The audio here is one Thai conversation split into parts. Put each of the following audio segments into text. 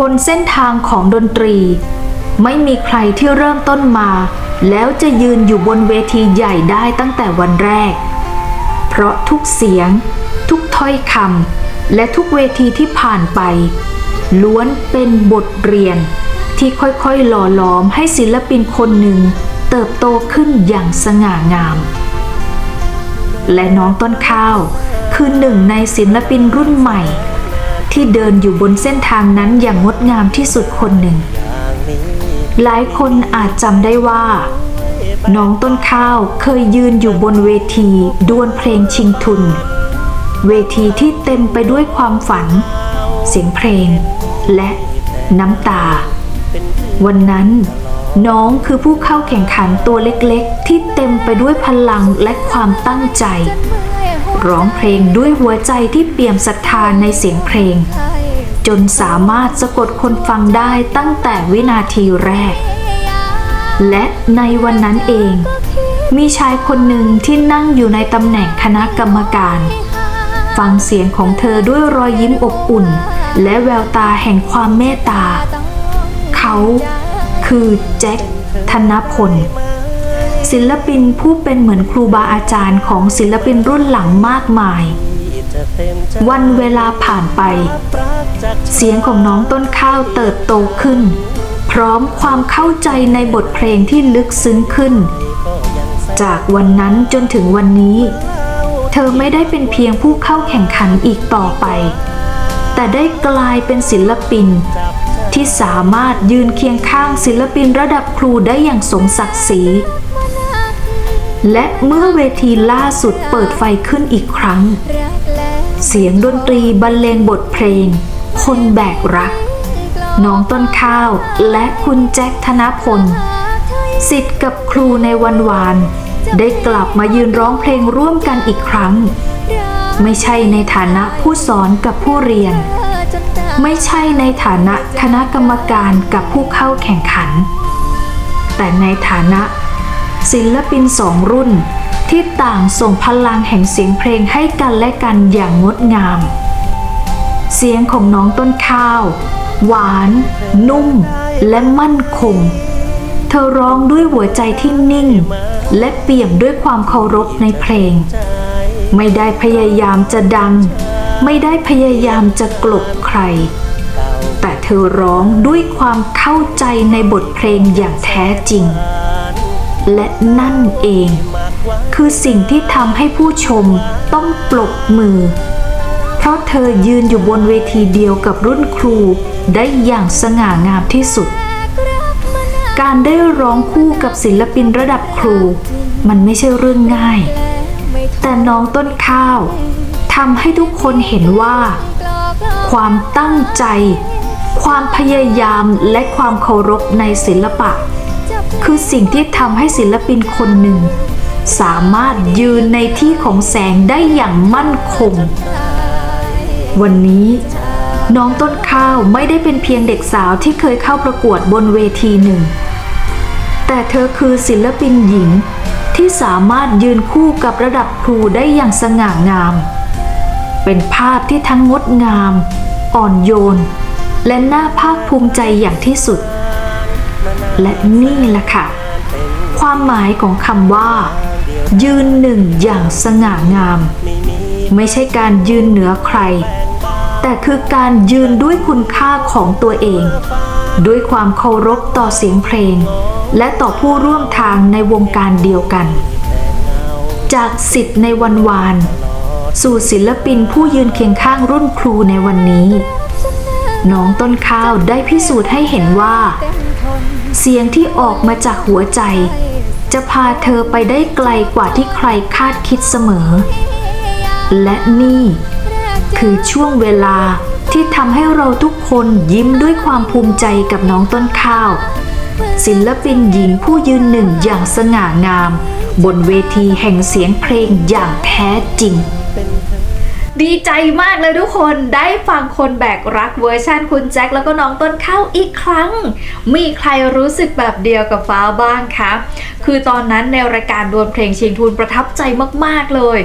บนเส้นทางของดนตรี ไม่มีใครที่เริ่มต้นมา แล้วจะยืนอยู่บนเวทีใหญ่ได้ตั้งแต่วันแรก เพราะทุกเสียง ทุกถ้อยคำและทุกเวทีที่ผ่านไป ล้วนเป็นบทเรียนที่ค่อยๆหล่อหลอมให้ศิลปินคนหนึ่ง เติบโตขึ้นอย่างสง่างาม และน้องต้นข้าวคือหนึ่งในศิลปินรุ่นใหม่ ที่เดินอยู่บนเส้นทางนั้นอย่างงดงามที่สุดคนหนึ่ง หลายคนอาจจำได้ว่า น้องต้นข้าวเคยยืนอยู่บนเวทีดวลเพลงชิงทุน เวทีที่เต็มไปด้วยความฝัน เสียงเพลง และน้ำตา วันนั้นน้องคือผู้เข้าแข่งขันตัวเล็กๆ ที่เต็มไปด้วยพลังและความตั้งใจ ร้องเพลงด้วยหัวใจที่เปี่ยมศรัทธาในเสียงเพลง จนสามารถสะกดคนฟังได้ตั้งแต่วินาทีแรก และในวันนั้นเอง มีชายคนหนึ่งที่นั่งอยู่ในตำแหน่งคณะกรรมการ ฟังเสียงของเธอด้วยรอยยิ้มอบอุ่น และแววตาแห่งความเมตตา เขาคือแจ็คธนพล ศิลปินผู้เป็นเหมือนครูบาอาจารย์ของศิลปินรุ่นหลังมากมาย วันเวลาผ่านไป เสียงของน้องต้นข้าวเติบโตขึ้น พร้อมความเข้าใจในบทเพลงที่ลึกซึ้งขึ้น จากวันนั้นจนถึงวันนี้ เธอไม่ได้เป็นเพียงผู้เข้าแข่งขันอีกต่อไป แต่ได้กลายเป็นศิลปินที่สามารถยืนเคียงข้างศิลปินระดับครูได้อย่างสมศักดิ์ศรี และเมื่อเวทีล่าสุดเปิดไฟขึ้นอีกครั้ง เสียงดนตรีบรรเลงบทเพลง คนแบกรัก น้องต้นข้าวและคุณแจ็คธนพลสิทธิ์กับครูในวันวาน ได้กลับมายืนร้องเพลงร่วมกันอีกครั้ง ไม่ใช่ในฐานะผู้สอนกับผู้เรียน ไม่ใช่ในฐานะคณะกรรมการกับผู้เข้าแข่งขัน แต่ในฐานะ ศิลปินสองรุ่น ที่ต่างส่งพลังแห่งเสียงเพลงให้กันและกันอย่างงดงาม เสียงของน้องต้นข้าว หวาน นุ่ม และมั่นคง เธอร้องด้วยหัวใจที่นิ่ง และเปี่ยมด้วยความเคารพในเพลง ไม่ได้พยายามจะดัง ไม่ได้พยายามจะกลบใครแต่เธอร้องด้วยความเข้าใจในบทเพลงอย่างแท้จริง และนั่นเอง คือสิ่งที่ทำให้ผู้ชมต้องปรบมือ เพราะเธอยืนอยู่บนเวทีเดียวกับรุ่นครูได้อย่างสง่างามที่สุด การได้ร้องคู่กับศิลปินระดับครู มันไม่ใช่เรื่องง่าย แต่น้องต้นข้าวทำให้ทุกคนเห็นว่า ความตั้งใจ ความพยายามและความเคารพในศิลปะ คือสิ่งที่ทำให้ศิลปินคนหนึ่ง สามารถยืนในที่ของแสงได้อย่างมั่นคง วันนี้น้องต้นข้าวไม่ได้เป็นเพียงเด็กสาวที่เคยเข้าประกวดบนเวทีหนึ่ง แต่เธอคือศิลปินหญิงที่สามารถยืนคู่กับระดับครูได้อย่างสง่างาม เป็นภาพที่ทั้งงดงาม อ่อนโยน และน่าภาคภูมิใจอย่างที่สุด และนี่แหละค่ะ ความหมายของคำว่า ยืนหนึ่งอย่างสง่างาม ไม่ใช่การยืนเหนือใคร แต่คือการยืนด้วยคุณค่าของตัวเอง ด้วยความเคารพต่อเสียงเพลง และต่อผู้ร่วมทางในวงการเดียวกัน จากสิทธิ์ในวันวาน สู่ศิลปินผู้ยืนเคียงข้างรุ่นครูในวันนี้ น้องต้นข้าวได้พิสูจน์ให้เห็นว่า เสียงที่ออกมาจากหัวใจ จะพาเธอไปได้ไกลกว่าที่ใครคาดคิดเสมอ และนี่ คือช่วงเวลาที่ทำให้เราทุกคนยิ้มด้วยความภูมิใจกับน้องต้นข้าว ศิลปินหญิงผู้ยืนหนึ่งอย่างสง่างาม บนเวทีแห่งเสียงเพลงอย่างแท้จริง ดีใจมากเลยทุกคนได้ฟังคนแบกรักเวอร์ชันคุณแจ็คแล้วก็น้องต้นข้าวอีกครั้ง มีใครรู้สึกแบบเดียวกับฟ้าบ้างคะคือตอนนั้นในรายการดวลเพลงชิงทุนประทับใจมากๆเลย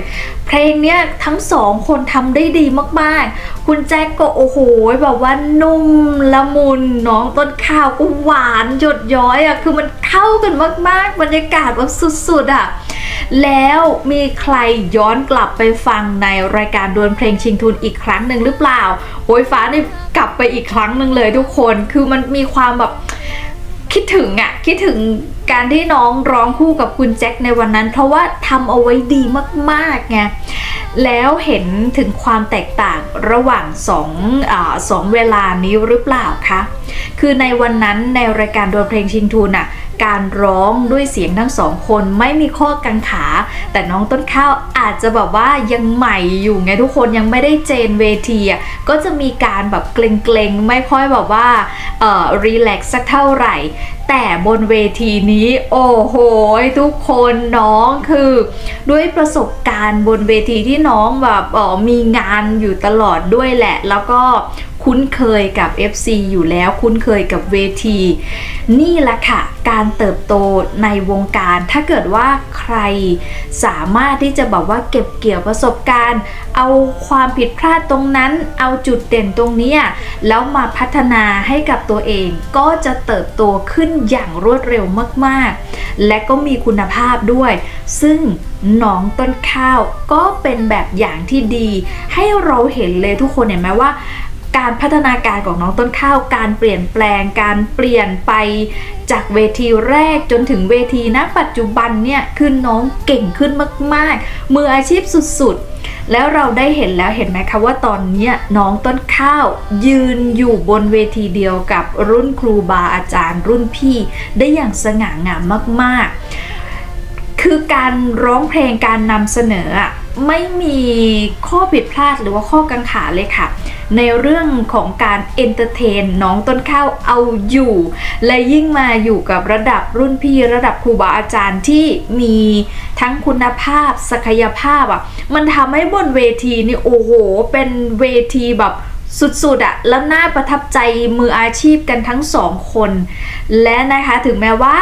เพลงเนี้ยทั้งสองคนทำได้ดีมากๆ คุณแจ็คก็โอ้โหแบบว่านุ่มละมุนน้องต้นข้าวก็หวานหยดย้อยอะ่ะคือมันเข้ากันมากๆ บรรยากาศแบบสุดๆอะ แล้วมีใครย้อนกลับไปฟังในรายการดวลเพลงชิงทุนอีกครั้งหนึ่งหรือเปล่าโอ้ยฟ้านี่กลับไปอีกครั้งหนึ่งเลยทุกคน คือมันมีความแบบคิดถึงอะคิดถึงการที่น้องร้องคู่กับคุณแจ็คในวันนั้น เพราะว่าทำเอาไว้ดีมากๆไงแล้วเห็นถึงความแตกต่างระหว่างสองอสองเวลานี้หรือเปล่าคะคือในวันนั้นในรายการดวลเพลงชิงทุนอะ การร้องด้วยเสียงทั้งสองคนไม่มีข้อกังขา แต่น้องต้นข้าวอาจจะแบบว่ายังใหม่อยู่ไงทุกคนยังไม่ได้เจนเวทีอะก็จะมีการแบบเกรงๆ ไม่ค่อยแบบว่าเอ่อรีแลกซ์สักเท่าไหร่ แต่บนเวทีนี้โอ้โหทุกคนน้องคือ ด้วยประสบการณ์บนเวทีที่น้องแบบออมีงานอยู่ตลอดด้วยแหละ แล้วก็ คุ้นเคยกับ FC อยู่แล้วคุ้นเคยกับเวที นี่แหละค่ะ การเติบโตในวงการ ถ้าเกิดว่าใครสามารถที่จะแบบว่าเก็บเกี่ยวประสบการณ์ เอาความผิดพลาดตรงนั้น เอาจุดเด่นตรงนี้แล้วมาพัฒนาให้กับตัวเอง ก็จะเติบโตขึ้นอย่างรวดเร็วมากๆ และก็มีคุณภาพด้วย ซึ่งน้องต้นข้าวก็เป็นแบบอย่างที่ดี ให้เราเห็นเลยทุกคนเห็นไหมว่า การพัฒนาการของน้องต้นข้าว การเปลี่ยนแปลง การเปลี่ยนไปจากเวทีแรกจนถึงเวทีณปัจจุบันเนี่ยคือน้องเก่งขึ้นมากๆ มืออาชีพสุดๆ แล้วเราได้เห็นแล้วเห็นไหมคะว่าตอนนี้น้องต้นข้าว ยืนอยู่บนเวทีเดียวกับรุ่นครูบาอาจารย์ รุ่นพี่ ได้อย่างสง่างามมากๆ คือการร้องเพลงการนำเสนออะ ไม่มีข้อผิดพลาดหรือว่าข้อกังขาเลยค่ะ ในเรื่องของการเอนเตอร์เทนน้องต้นข้าวเอาอยู่ และยิ่งมาอยู่กับระดับรุ่นพี่ระดับครูบาอาจารย์ที่มีทั้งคุณภาพศักยภาพอะมันทำให้บนเวทีนี่โอ้โห เป็นเวทีแบบ สุดๆอะแล้วน่าประทับใจมืออาชีพกันทั้งสองคน และนะคะถึงแม้ว่า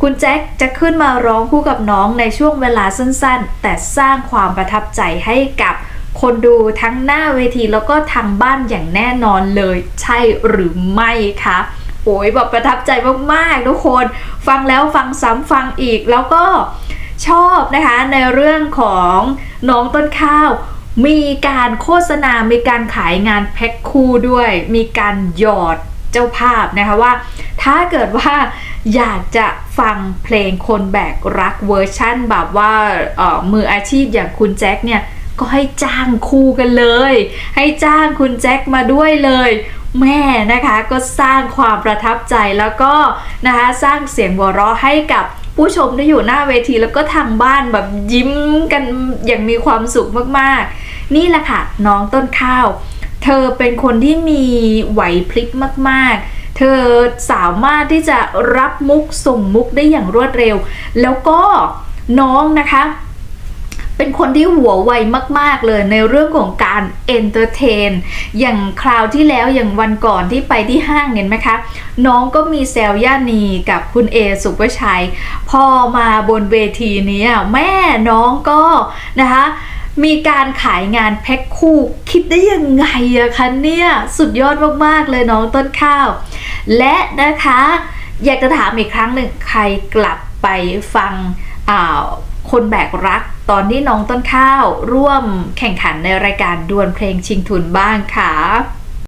คุณแจ็คจะขึ้นมาร้องคู่กับน้องในช่วงเวลาสั้นๆ แต่สร้างความประทับใจให้กับคนดูทั้งหน้าเวทีแล้วก็ทางบ้านอย่างแน่นอนเลย ใช่หรือไม่คะโอ้ยแบบประทับใจมากๆทุกคน ฟังแล้วฟังซ้ำฟังอีกแล้วก็ชอบนะคะในเรื่องของน้องต้นข้าว มีการโฆษณา มีการขายงานแพ็คคู่ด้วย มีการหยอดเจ้าภาพนะคะว่า ถ้าเกิดว่าอยากจะฟังเพลงคนแบกรักเวอร์ชั่นแบบว่าเอ่อมืออาชีพอย่างคุณแจ็คเนี่ยก็ให้จ้างคู่กันเลย ให้จ้างคุณแจ็คมาด้วยเลย แม่นะคะก็สร้างความประทับใจแล้วก็นะคะสร้างเสียงหัวเราะให้กับ ผู้ชมที่อยู่หน้าเวทีแล้วก็ทางบ้านแบบยิ้มกันอย่างมีความสุขมากๆ นี่แหละค่ะน้องต้นข้าว เธอเป็นคนที่มีไหวพลิบมากๆเธอสามารถที่จะรับมุกส่งมุกได้อย่างรวดเร็ว แล้วก็น้องนะคะ เป็นคนที่หัวไวมาก ๆ เลยในเรื่องของการเอนเตอร์เทน อย่างคราวที่แล้วอย่างวันก่อนที่ไปที่ห้างเห็นไหมคะ น้องก็มีแซลย่านีกับคุณเอสุภชัย พอมาบนเวทีนี้แม่น้องก็นะคะมีการขายงานแพ็คคู่คิดได้ยังไงอะคะเนี่ย สุดยอดมาก ๆ เลยน้องต้นข้าว และนะคะ อยากจะถามอีกครั้งหนึ่งใครกลับไปฟังอ่า คนแบกรัก ตอนที่น้องต้นข้าวร่วมแข่งขันในรายการดวลเพลงชิงทุนบ้างค่ะ